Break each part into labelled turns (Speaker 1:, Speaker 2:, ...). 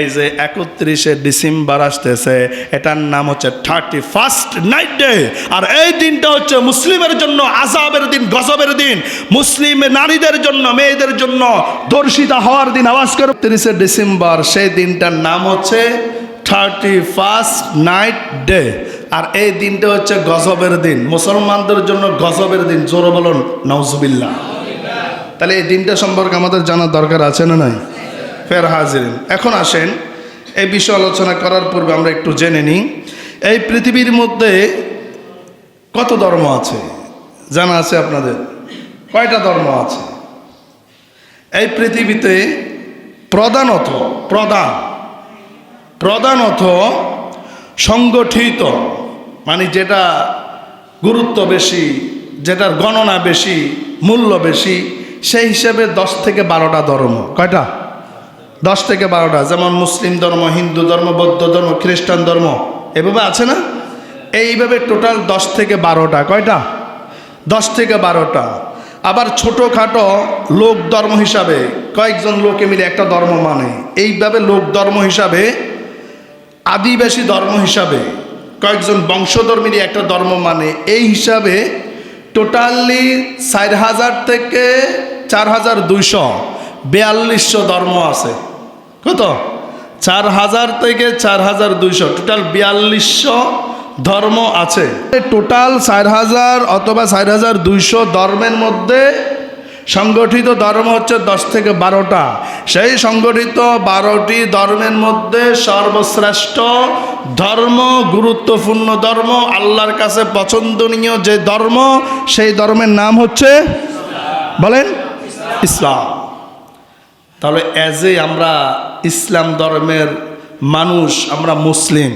Speaker 1: এই যে একত্রিশে ডিসেম্বর আসতেছে। এটার নাম হচ্ছে থার্টি ফার্স্ট নাইট ডে আর এই দিনটা হচ্ছে মুসলিমের জন্য আজাবের দিন, গজবের দিন। মুসলিম নারীদের জন্য, মেয়েদের জন্য দর্শিতা হওয়ার দিন। আওয়াজ করে। তিরিশে ডিসেম্বর, সেই দিনটার নাম হচ্ছে থার্টি ফার্স্ট নাইট ডে আর এই দিনটা হচ্ছে গজবের দিন। মুসলমানদের জন্য গজবের দিন। জোরে বলুন নওজুবিল্লাহ তাহলে এই দিনটা সম্পর্কে আমাদের জানার দরকার আছে না নাই? ফের হাজির। এখন আসেন, এই বিষয় আলোচনা করার পূর্বে আমরা একটু জেনে নিই, এই পৃথিবীর মধ্যে কত ধর্ম আছে? জানা আছে আপনাদের? কয়টা ধর্ম আছে? এই পৃথিবীতে প্রধানত, প্রধান, প্রধানত সংগঠিত মানে যেটা গুরুত্ব বেশি, যেটার গণনা বেশি, মূল্য বেশি, সেই হিসেবে দশ থেকে বারোটা ধর্ম। কয়টা? দশ থেকে বারোটা, যেমন মুসলিম ধর্ম, হিন্দু ধর্ম, বৌদ্ধ ধর্ম, খ্রিস্টান ধর্ম, এভাবে আছে না? এইভাবে টোটাল দশ থেকে বারোটা, কয়টা? দশ থেকে বারোটা। আবার ছোটোখাটো লোক ধর্ম হিসাবে কয়েকজন লোকে মিলে একটা ধর্ম মানে। এইভাবে লোক ধর্ম হিসাবে, আদিবাসী ধর্ম হিসাবে কয়েকজন বংশধর মিলিয়ে একটা ধর্ম মানে। এই হিসাবে টোটালি চার হাজার থেকে চার হাজার দুইশো, বিয়াল্লিশশো ধর্ম আছে। কত? চার হাজার থেকে চার হাজার দুইশো। টোটাল বিয়াল্লিশশো ধর্ম আছে। টোটাল চার হাজার অথবা চার হাজার দুইশো ধর্মের মধ্যে সংগঠিত ধর্ম হচ্ছে দশ থেকে বারোটা। সেই সংগঠিত বারোটি ধর্মের মধ্যে সর্বশ্রেষ্ঠ ধর্ম, গুরুত্বপূর্ণ ধর্ম, আল্লাহর কাছে পছন্দনীয় যে ধর্ম, সেই ধর্মের নাম হচ্ছে বলেন ইসলাম। তাহলে অ্যাজ এ আমরা ইসলাম ধর্মের মানুষ, আমরা মুসলিম।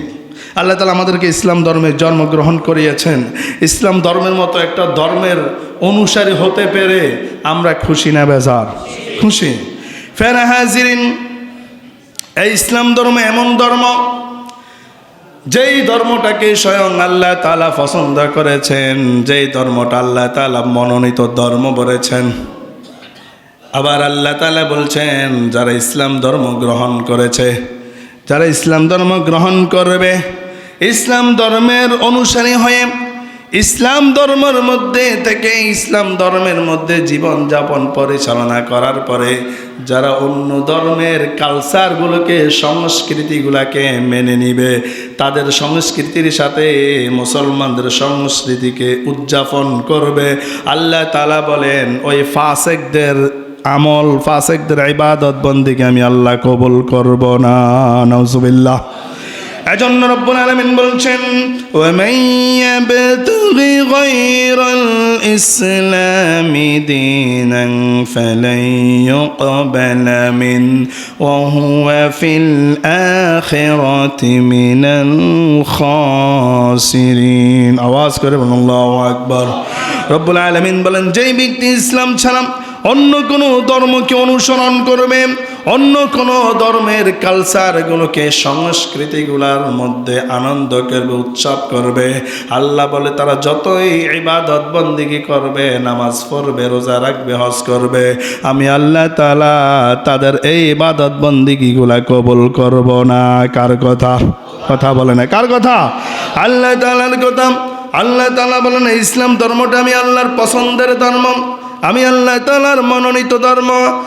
Speaker 1: আল্লাহ তালা আমাদেরকে ইসলাম ধর্মে জন্মগ্রহণ করিয়েছেন। ইসলাম ধর্মের মতো একটা ধর্মের অনুসারী হতে পেরে আমরা খুশি না বেজার? খুশি? ফের হাজিরিন, এই ইসলাম ধর্ম এমন ধর্ম, যেই ধর্মটাকে স্বয়ং আল্লাহ তালা পছন্দ করেছেন, যেই ধর্মটা আল্লাহ তালা মনোনীত ধর্ম বলেছেন। আবার আল্লাহ তালা বলছেন, যারা ইসলাম ধর্ম গ্রহণ করেছে, যারা ইসলাম ধর্ম গ্রহণ করবে, ইসলাম ধর্মের অনুসারী হয়ে ইসলাম ধর্মের মধ্যে থেকে ইসলাম ধর্মের মধ্যে জীবন যাপন পরিচালনা করার পরে, যারা অন্য ধর্মের কালচারগুলোকে সংস্কৃতিগুলোকে মেনে নিবে, তাদের সংস্কৃতির সাথে মুসলমানদের সংস্কৃতিকে উদযাপন করবে। আল্লাহ তালা বলেন, ওই ফাসেকদের আমল ফাসেকদের ইবাদত বন্দিকে আমি আল্লাহ কবুল করব না নজুবিল্লাহ এজন্য রব্বুল আলামিন বলছেন ওয়ামান ইয়াবতাগি গায়রাল ইসলামি দীনান ফালান ইউকবালা মিন, ওয়া হুয়া ফিল আখিরাতি মিনাল খাসিরিন। আওয়াজ করে বলুন, আল্লাহু আকবার। রব্বুল আলামিন বলেন, যেই ব্যক্তি ইসলাম ছাড়া অন্য কোনো ধর্মকে অনুসরণ করবে, অন্য কোনো ধর্মের কালচারগুলোকে সংস্কৃতিগুলোর মধ্যে আনন্দ করবে, উৎসব করবে। আল্লাহ বলে, তারা যতই ইবাদত বন্দিগি করবে, নামাজ পড়বে, রোজা রাখবে, হজ করবে, আমি আল্লাহ তালা তাদের এই ইবাদত বন্দিগিগুলা কবুল করব না। কার কথা? কথা বলে না। কার কথা? আল্লাহ তালার কথা। আল্লাহ তালা বলেন ইসলাম ধর্মটা আমি আল্লাহর পছন্দের ধর্ম। আমি আল্লাহ তালার মনোনীত ধর্ম।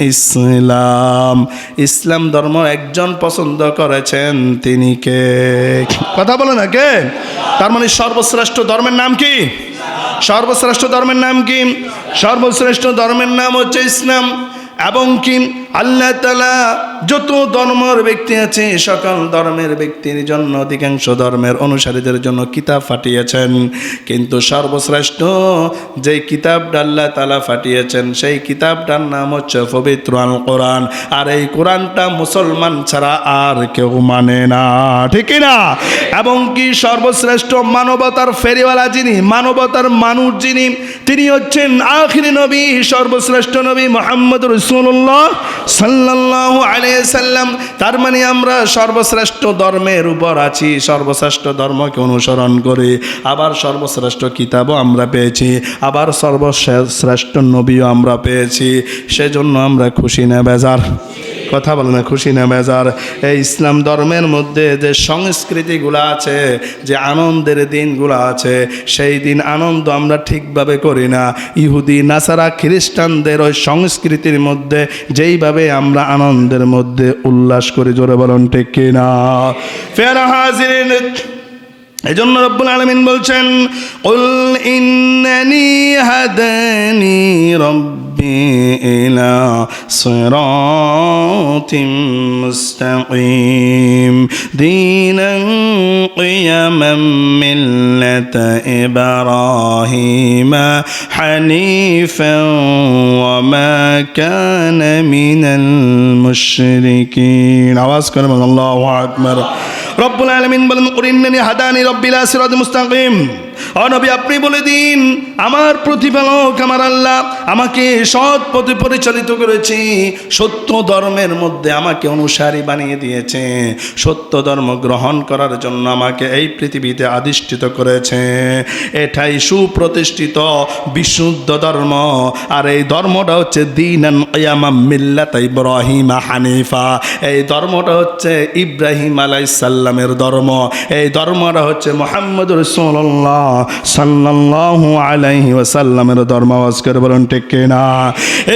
Speaker 1: ইসলাম। ইসলাম ধর্ম একজন পছন্দ করেছেন, তিনি কে? কথা বলে না, কে? তার মানে সর্বশ্রেষ্ঠ ধর্মের নাম কি? সর্বশ্রেষ্ঠ ধর্মের নাম কি? সর্বশ্রেষ্ঠ ধর্মের নাম হচ্ছে ইসলাম। এবং কি? আল্লাহ তালা যত ধর্মের ব্যক্তি আছে, সকল ধর্মের ব্যক্তির জন্য অধিকাংশ ধর্মের অনুসারীদের জন্য কিতাব ফাটিয়েছেন। কিন্তু সর্বশ্রেষ্ঠ যে কিতাবটা আল্লাহ তালা ফাটিয়েছেন, সেই কিতাবটার নাম হচ্ছে পবিত্র আল কোরআন আর এই কোরআনটা মুসলমান ছাড়া আর কেউ মানে না, ঠিক না? এবং কি সর্বশ্রেষ্ঠ মানবতার ফেরিওয়ালা যিনি, মানবতার মানুষ যিনি, তিনি হচ্ছেন আখিরি নবী, সর্বশ্রেষ্ঠ নবী মোহাম্মদ রসুল্লাহ আলাইহি সাল্লাম, তার মানে আমরা সর্বশ্রেষ্ঠ ধর্মের উপর আছি, সর্বশ্রেষ্ঠ ধর্মকে অনুসরণ করে, আবার সর্বশ্রেষ্ঠ কিতাবও আমরা পেয়েছি, আবার সর্বশ্রেষ্ঠ নবীও আমরা পেয়েছি, সেজন্য আমরা খুশি না, বেজার। কথা বলে না খুশি না বেজার। এই ইসলাম ধর্মের মধ্যে যে সংস্কৃতিগুলো আছে, যে আনন্দের দিনগুলো আছে, সেই দিন আনন্দ আমরা ঠিকভাবে করি না। ইহুদি, নাসারা, খ্রিস্টানদের ওই সংস্কৃতির মধ্যে যেইভাবে আমরা আনন্দের মধ্যে উল্লাস করি, জোরে বলুন ঠিক কিনা? ফের হাজির। এই জন্য রব্বুল আলমিন বলছেন উল ইন্নানি হাদানি ইলা সিরাতিম মুস্তাকিম দীনান কিয়ামাম মিল্লাতা ইব্রাহিম হানিফান ওয়া মা কানা মিনাল মুশরিকিন আওয়াজ করে বলুন আল্লাহু আকবার রব্বুল আলামিন বলেন কুরিন্নানি হাদানি রব্বিলা সিরাত মুস্তাকিম ও নবী, আপনি বলে দিন, আমার প্রতিপালক, আমার আল্লাহ আমাকে সৎ পথে পরিচালিত করেছে, সত্য ধর্মের মধ্যে আমাকে অনুসারী বানিয়ে দিয়েছে, সত্য ধর্ম গ্রহণ করার জন্য আমাকে এই পৃথিবীতে আধিষ্ঠিত করেছে। এটাই সুপ্রতিষ্ঠিত বিশুদ্ধ ধর্ম। আর এই ধর্মটা হচ্ছে দিনান ইব্রাহিম হানিফা। এই ধর্মটা হচ্ছে ইব্রাহিম আলাইসাল্লামের ধর্ম। এই ধর্মটা হচ্ছে মোহাম্মদ রসুল্লাহ সাল্লাল্লাহু আলাইহি ওয়াসাল্লামের ধর্ম আওয়াজ করে বলুন, ঠিক কিনা?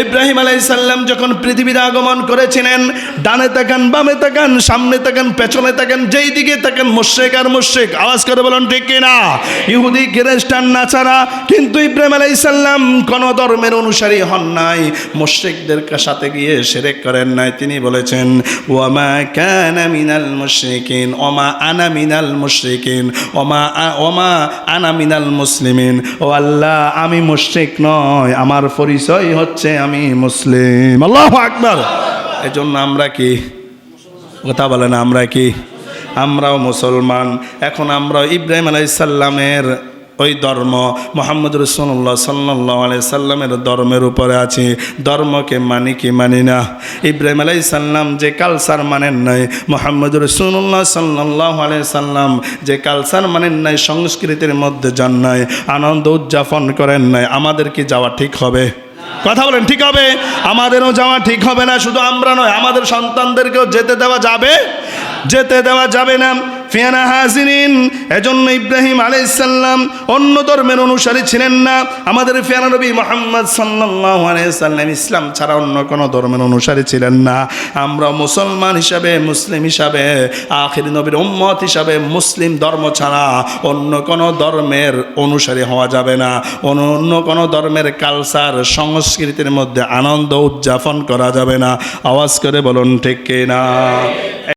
Speaker 1: ইব্রাহিম আলাইসাল্লাম যখন পৃথিবীতে আগমন করেছিলেন, ডানে তাকান, বামে তাকান, সামনে তাকান, পেছনে তাকান, যেই দিকে তাকান, মুশ্রেক আর মুশ্রেক, আওয়াজ করে বলুন, ঠিক কিনা? ইহুদি খ্রিস্টান নাচারা কিন্তু ইব্রাহিম আলাইসাল্লাম কোন ধর্মের অনুসারী হন নাই। মুশ্রিকদের সাথে গিয়ে সেরেক করেন নাই। তিনি বলেছেন, ওয়ামা কানা মিনাল মুশরিকিন, ওমা আনা মিনাল মুশরিকিন, ওমা ওমা আনা মিনাল মুসলিমিন। ও আল্লাহ, আমি মুশরিক নয় আমার পরিচয় হচ্ছে আমি মুসলিম। আল্লাহু আকবার। এজন্য আমরা কি? কথা বলেন আমরা কি? আমরাও মুসলমান। এখন আমরা ইব্রাহিম আলাইসাল্লামের ওই ধর্ম মোহাম্মদ রসুল্লাহ সাল্লাহ আলাই সাল্লামের ধর্মের উপরে আছি। ধর্মকে মানি কি মানি না। ইব্রাহিম আলাই সাল্লাম যে কালচার মানেন নাই, মোহাম্মদ রসুল্লাহ সাল্লাহ আলাই সাল্লাম যে কালচার মানেন নাই, সংস্কৃতির মধ্যে যান নাই, আনন্দ উদযাপন করেন নাই আমাদের কি যাওয়া ঠিক হবে। কথা বলেন, ঠিক হবে? আমাদেরও যাওয়া ঠিক হবে না, শুধু আমরা নয়, আমাদের সন্তানদেরকেও যেতে দেওয়া যাবে? যেতে দেওয়া যাবে না। ফিয়ানা হাজিরিন, এজন্য ইব্রাহিম আলাইসাল্লাম অন্য ধর্মের অনুসারী ছিলেন না। আমাদের ফিয়ানা নবী মোহাম্মদ সাল্লাহ আলাইসাল্লাম ইসলাম ছাড়া অন্য কোনো ধর্মের অনুসারী ছিলেন না। আমরা মুসলমান হিসাবে, মুসলিম হিসাবে, আখির নবীর উম্মত হিসাবে মুসলিম ধর্ম ছাড়া অন্য কোনো ধর্মের অনুসারী হওয়া যাবে না। অন্য কোনো ধর্মের কালচার সংস্কৃতির মধ্যে আনন্দ উদযাপন করা যাবে না। আওয়াজ করে বলুন, ঠিক কিনা?